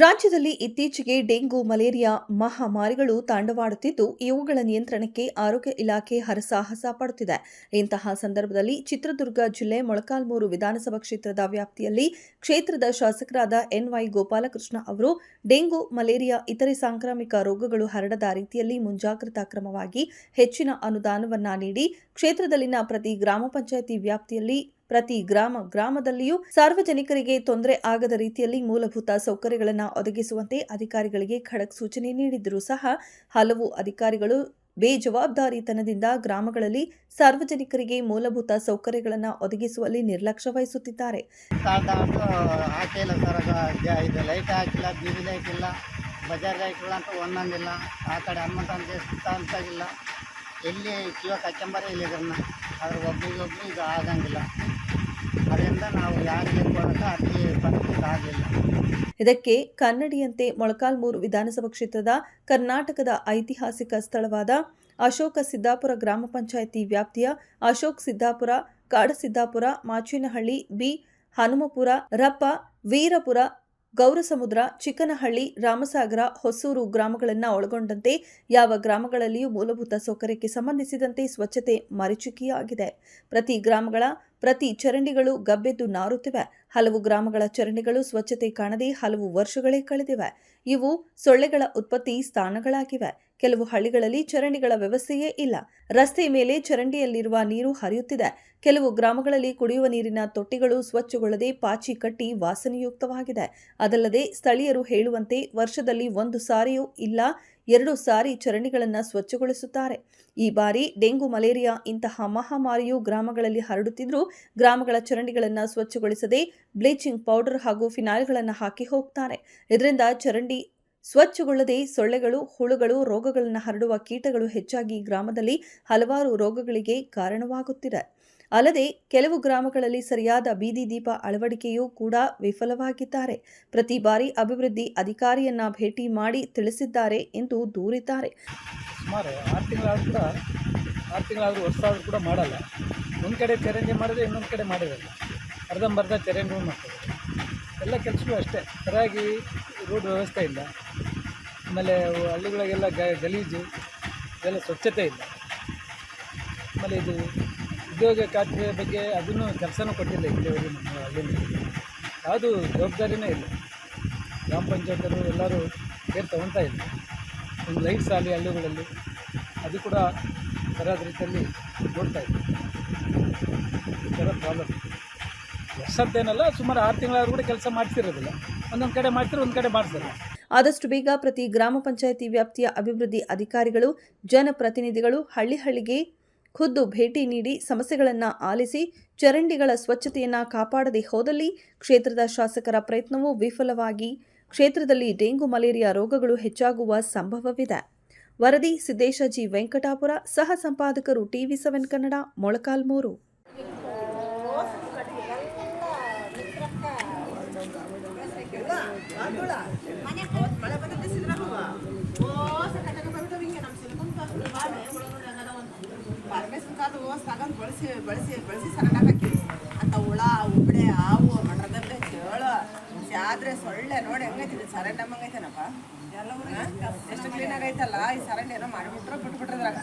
ರಾಜ್ಯದಲ್ಲಿ ಇತ್ತೀಚೆಗೆ dengue, malaria ಮಹಾಮಾರಿಗಳು ತಾಂಡವಾಡುತ್ತಿದ್ದು, ಇವುಗಳ ನಿಯಂತ್ರಣಕ್ಕೆ ಆರೋಗ್ಯ ಇಲಾಖೆ ಹರಸಾಹಸ ಪಡುತ್ತಿದೆ. ಇಂತಹ ಸಂದರ್ಭದಲ್ಲಿ ಚಿತ್ರದುರ್ಗ ಜಿಲ್ಲೆ ಮೊಳಕಾಲ್ಮೂರು ವಿಧಾನಸಭಾ ಕ್ಷೇತ್ರದ ವ್ಯಾಪ್ತಿಯಲ್ಲಿ ಕ್ಷೇತ್ರದ ಶಾಸಕರಾದ ಎನ್ವೈ ಗೋಪಾಲಕೃಷ್ಣ ಅವರು ಡೆಂಗು, ಮಲೇರಿಯಾ, ಇತರೆ ಸಾಂಕ್ರಾಮಿಕ ರೋಗಗಳು ಹರಡದ ರೀತಿಯಲ್ಲಿ ಮುಂಜಾಗ್ರತಾ ಕ್ರಮವಾಗಿ ಹೆಚ್ಚಿನ ಅನುದಾನವನ್ನ ನೀಡಿ, ಕ್ಷೇತ್ರದಲ್ಲಿನ ಪ್ರತಿ ಗ್ರಾಮ ಪಂಚಾಯಿತಿ ವ್ಯಾಪ್ತಿಯಲ್ಲಿ ಪ್ರತಿ ಗ್ರಾಮ ಗ್ರಾಮದಲ್ಲಿಯೂ ಸಾರ್ವಜನಿಕರಿಗೆ ತೊಂದರೆ ಆಗದ ರೀತಿಯಲ್ಲಿ ಮೂಲಭೂತ ಸೌಕರ್ಯಗಳನ್ನು ಒದಗಿಸುವಂತೆ ಅಧಿಕಾರಿಗಳಿಗೆ ಖಡಕ್ ಸೂಚನೆ ನೀಡಿದ್ದರೂ ಸಹ ಹಲವು ಅಧಿಕಾರಿಗಳು ಬೇಜವಾಬ್ದಾರಿತನದಿಂದ ಗ್ರಾಮಗಳಲ್ಲಿ ಸಾರ್ವಜನಿಕರಿಗೆ ಮೂಲಭೂತ ಸೌಕರ್ಯಗಳನ್ನು ಒದಗಿಸುವಲ್ಲಿ ನಿರ್ಲಕ್ಷ್ಯ ವಹಿಸುತ್ತಿದ್ದಾರೆ. ಲೈಟ್ ಹಾಕಿಲ್ಲ ಲೈಟ್ ಇಲ್ಲ, ಬಜಾರ್ ಲೈಟ್ಗಳು ಅಂತ ಒಂದೊಂದಿಲ್ಲ ಆ ಕಡೆ ಹನುಮಂತನ ದೇಶ ಅಂತಾಗಿಲ್ಲ ಎಲ್ಲಿ ಕಿವಾಗ ಇಲ್ಲ ಇದನ್ನು ಅದ್ರ ಒಬ್ರಿಗೊಬ್ರು ಇದು ಆಗಂಗಿಲ್ಲ. ಅದರಿಂದ ನಾವು ಯಾರಿಗೆ ಅತಿ ಇದಕ್ಕೆ ಕನ್ನಡಿಯಂತೆ ಮೊಳಕಾಲ್ಮೂರು ವಿಧಾನಸಭಾ ಕ್ಷೇತ್ರದ ಕರ್ನಾಟಕದ ಐತಿಹಾಸಿಕ ಸ್ಥಳವಾದ ಅಶೋಕ ಸಿದ್ದಾಪುರ ಗ್ರಾಮ ಪಂಚಾಯಿತಿ ವ್ಯಾಪ್ತಿಯ ಅಶೋಕ್ ಸಿದ್ದಾಪುರ ಕಾಡಸಿದ್ದಾಪುರ ಮಾಚಿನಹಳ್ಳಿ, ಬಿ ಹನುಮಪುರ, ರಪ್ಪ, ವೀರಪುರ, ಗೌರಸಮುದ್ರ, ಚಿಕ್ಕನಹಳ್ಳಿ, ರಾಮಸಾಗರ, ಹೊಸೂರು ಗ್ರಾಮಗಳನ್ನು ಒಳಗೊಂಡಂತೆ ಯಾವ ಗ್ರಾಮಗಳಲ್ಲಿಯೂ ಮೂಲಭೂತ ಸೌಕರ್ಯಕ್ಕೆ ಸಂಬಂಧಿಸಿದಂತೆ ಸ್ವಚ್ಛತೆ ಮರಿಚುಕಿಯಾಗಿದೆ. ಪ್ರತಿ ಗ್ರಾಮಗಳ ಪ್ರತಿ ಚರಂಡಿಗಳು ಗಬ್ಬೆದ್ದು ನಾರುತ್ತಿವೆ. ಹಲವು ಗ್ರಾಮಗಳ ಚರಂಡಿಗಳು ಸ್ವಚ್ಛತೆ ಕಾಣದೆ ಹಲವು ವರ್ಷಗಳೇ ಕಳೆದಿವೆ. ಇವು ಸೊಳ್ಳೆಗಳ ಉತ್ಪತ್ತಿ ಸ್ಥಾನಗಳಾಗಿವೆ. ಕೆಲವು ಹಳ್ಳಿಗಳಲ್ಲಿ ಚರಂಡಿಗಳ ವ್ಯವಸ್ಥೆಯೇ ಇಲ್ಲ. ರಸ್ತೆ ಮೇಲೆ ಚರಂಡಿಯಲ್ಲಿರುವ ನೀರು ಹರಿಯುತ್ತಿದೆ. ಕೆಲವು ಗ್ರಾಮಗಳಲ್ಲಿ ಕುಡಿಯುವ ನೀರಿನ ತೊಟ್ಟಿಗಳು ಸ್ವಚ್ಛಗೊಳ್ಳದೆ ಪಾಚಿ ಕಟ್ಟಿ ವಾಸನೆಯುಕ್ತವಾಗಿದೆ. ಅದಲ್ಲದೆ ಸ್ಥಳೀಯರು ಹೇಳುವಂತೆ ವರ್ಷದಲ್ಲಿ ಒಂದು ಸಾರಿಯೂ ಇಲ್ಲ, ಎರಡು ಸಾರಿ ಚರಂಡಿಗಳನ್ನು ಸ್ವಚ್ಛಗೊಳಿಸುತ್ತಾರೆ. ಈ ಬಾರಿ ಡೆಂಗು, ಮಲೇರಿಯಾ ಇಂತಹ ಮಹಾಮಾರಿಯು ಗ್ರಾಮಗಳಲ್ಲಿ ಹರಡುತ್ತಿದ್ದರೂ ಗ್ರಾಮಗಳ ಚರಂಡಿಗಳನ್ನು ಸ್ವಚ್ಛಗೊಳಿಸದೆ ಬ್ಲೀಚಿಂಗ್ ಪೌಡರ್ ಹಾಗೂ ಫಿನಾಯ್ಲ್ಗಳನ್ನು ಹಾಕಿ ಹೋಗ್ತಾರೆ. ಇದರಿಂದ ಚರಂಡಿ ಸ್ವಚ್ಛಗೊಳ್ಳದೆ ಸೊಳ್ಳೆಗಳು, ಹುಳುಗಳು, ರೋಗಗಳನ್ನು ಹರಡುವ ಕೀಟಗಳು ಹೆಚ್ಚಾಗಿ ಗ್ರಾಮದಲ್ಲಿ ಹಲವಾರು ರೋಗಗಳಿಗೆ ಕಾರಣವಾಗುತ್ತಿದೆ ಅಲ್ಲದೆ ಕೆಲವು ಗ್ರಾಮಗಳಲ್ಲಿ ಸರಿಯಾದ ಬೀದಿ ದೀಪ ಅಳವಡಿಕೆಯೂ ಕೂಡ ವಿಫಲವಾಗಿದ್ದಾರೆ. ಪ್ರತಿ ಬಾರಿ ಅಭಿವೃದ್ಧಿ ಅಧಿಕಾರಿಯನ್ನ ಭೇಟಿ ಮಾಡಿ ತಿಳಿಸಿದ್ದಾರೆ ಎಂದು ದೂರಿದ್ದಾರೆ. ಸುಮಾರು ಆರು ತಿಂಗಳಾದ್ರೂ ಕೂಡ, ಆರು ತಿಂಗಳಾದರೂ ವರ್ಷ ಕೂಡ ಮಾಡಲ್ಲ. ಒಂದು ಕಡೆ ಚರಂಜಿ ಮಾಡಿದ್ರೆ ಇನ್ನೊಂದು ಕಡೆ ಮಾಡಿರಲ್ಲ. ಅರ್ಧಂಬರ್ಧ ಚರಂಜಿ ಮಾಡ್ತಾರೆ. ಎಲ್ಲ ಕೆಲಸಗಳು ಅಷ್ಟೇ. ಸರಿಯಾಗಿ ರೋಡ್ ವ್ಯವಸ್ಥೆ ಇಲ್ಲ. ಆಮೇಲೆ ಹಳ್ಳಿಗಳಿಗೆಲ್ಲ ಗಲೀಜು ಎಲ್ಲ ಸ್ವಚ್ಛತೆ ಇಲ್ಲ. ಆಮೇಲೆ ಇದು ಉದ್ಯೋಗ ಖಾತ್ರಿ ಬಗ್ಗೆ ಅದನ್ನು ಕೆಲಸನೂ ಕೊಟ್ಟಿಲ್ಲ ಇಲ್ಲಿವರೆಗೆ ನಮ್ಮ ಹಳ್ಳಿಯಲ್ಲಿ ಯಾವುದು ಜವಾಬ್ದಾರಿನೇ ಇಲ್ಲ. ಗ್ರಾಮ ಪಂಚಾಯತರು ಎಲ್ಲರೂ ಕೇರ್ ತಗೊಳ್ತಾ ಇಲ್ಲ. ಒಂದು ಲೈಟ್ಸ್ ಆಗಲಿ ಹಳ್ಳಿಗಳಲ್ಲಿ ಅದು ಕೂಡ ಸರಿಯಾದ ರೀತಿಯಲ್ಲಿ ನೋಡ್ತಾ ಇದೆ ಈ ಥರ ಪ್ರಾಬ್ಲಮ್ ವರ್ಷದ್ದೇನಲ್ಲ ಸುಮಾರು ಆರು ತಿಂಗಳಾದ್ರೂ ಕೂಡ ಕೆಲಸ ಮಾಡ್ತಿರೋದಿಲ್ಲ. ಒಂದೊಂದು ಕಡೆ ಮಾಡ್ತಾರೆ ಒಂದು ಕಡೆ ಮಾಡ್ತಾರೆ ಆದಷ್ಟು ಬೇಗ ಪ್ರತಿ ಗ್ರಾಮ ಪಂಚಾಯಿತಿ ವ್ಯಾಪ್ತಿಯ ಅಭಿವೃದ್ಧಿ ಅಧಿಕಾರಿಗಳು, ಜನಪ್ರತಿನಿಧಿಗಳು ಹಳ್ಳಿ ಹಳ್ಳಿಗೆ ಖುದ್ದು ಭೇಟಿ ನೀಡಿ ಸಮಸ್ಯೆಗಳನ್ನು ಆಲಿಸಿ ಚರಂಡಿಗಳ ಸ್ವಚ್ಛತೆಯನ್ನು ಕಾಪಾಡದೆ ಹೋದಲ್ಲಿ ಕ್ಷೇತ್ರದ ಶಾಸಕರ ಪ್ರಯತ್ನವೂ ವಿಫಲವಾಗಿ ಕ್ಷೇತ್ರದಲ್ಲಿ ಡೆಂಗು, ಮಲೇರಿಯಾ ರೋಗಗಳು ಹೆಚ್ಚಾಗುವ ಸಂಭವವಿದೆ. ವರದಿ ಸಿದ್ದೇಶ ಜಿ ವೆಂಕಟಾಪುರ, ಸಹ ಸಂಪಾದಕರು ಟಿವಿ ಸೆವೆನ್ ಕನ್ನಡ, ಮೊಳಕಾಲ್ಮೂರು. ಬಳಸಿ ಬಳಸಿ ಬಳಸಿ ಸರಣ ಹಾಕಿ. ಅಂತ ಹುಳ, ಉಬ್ಳೆ, ಹಾವು ಚೇಳು ಆದ್ರೆ ಸೊಳ್ಳೆ ನೋಡಿ ಹೆಂಗೈತಿ ಸರಂಡ ನಮ್ಮಂಗೈತೇನಪ್ಪ ಎಷ್ಟು ಕ್ಲೀನ್ ಆಗೈತಲ್ಲ? ಈ ಸರಂಡ ಏನೋ ಮಾಡಿಬಿಟ್ರೆ ಬಿಟ್ಬಿಟ್ರದ್ರಾಗ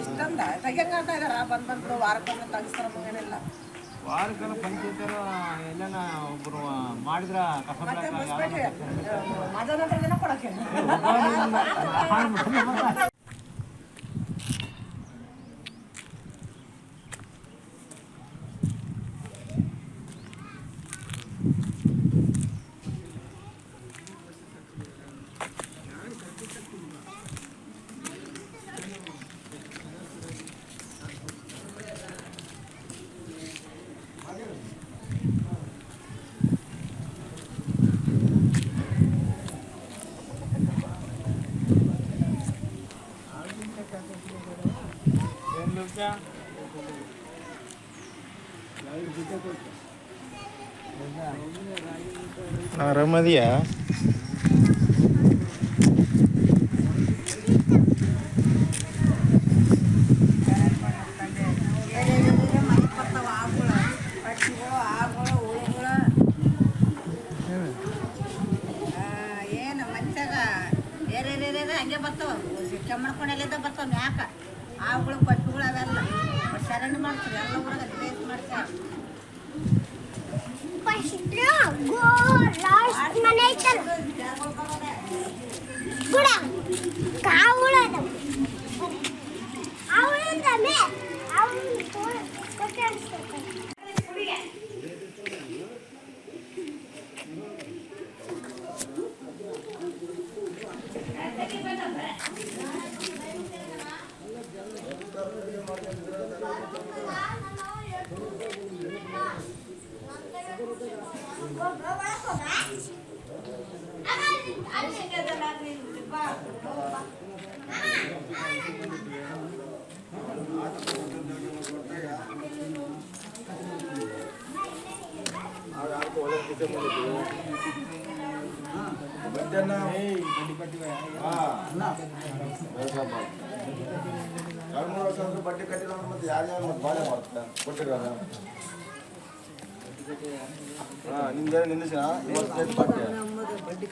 ಇಷ್ಟಂದ? ತೆಗಿಯಂಗ ಅಂತ ಇದಾರ? ಬಂದ್ ಬಂದ್ರು ವಾರಕ್ಕೊಂದು ತೆಗಿಸ್ತಾರ ಮಗನೆಲ್ಲ. ವಾರಕ್ಕೆಲ್ಲ ಪಂಚಾಯತಿಯರು ಎಲ್ಲನ ಒಬ್ರು ಮಾಡಿದ್ರ ಮತ್ತೆ ಆರಾಮದಿಯಾ ಏನು ಏರಿಯಾದ ಹಂಗೆ ಬರ್ತಾವ? ಕೆಮ್ಮಣ್ಕೊಂಡೆಲ್ಲಿದ್ದ ಬರ್ತಾವ ಮ್ಯಾಕ? ಆವುಗಳು ಪಟ್ಟುಗಳು ಅವೆಲ್ಲ ಶರಣ್ ಮಾಡ್ತಾರೆ ಎಲ್ಲ ಊರಾಗ ಬೇಸ್ ಮಾಡ್ತಾರೆ ಮನೆ ಎರಡು ಮೂರು ವರ್ಷ ಅಂದ್ರೆ ಬಡ್ಡಿ ಕಟ್ಟಿಲ್ಲ ಅಂದ್ರೆ ಮತ್ತೆ ಯಾರ್ಯಾರು ಮತ್ತೆ ಬಾಳೆ ಮಾಡ್ತಾರೆ ಕೊಟ್ಟಿರೋದ ಇವತ್ತು ಬಡ್ಡಿ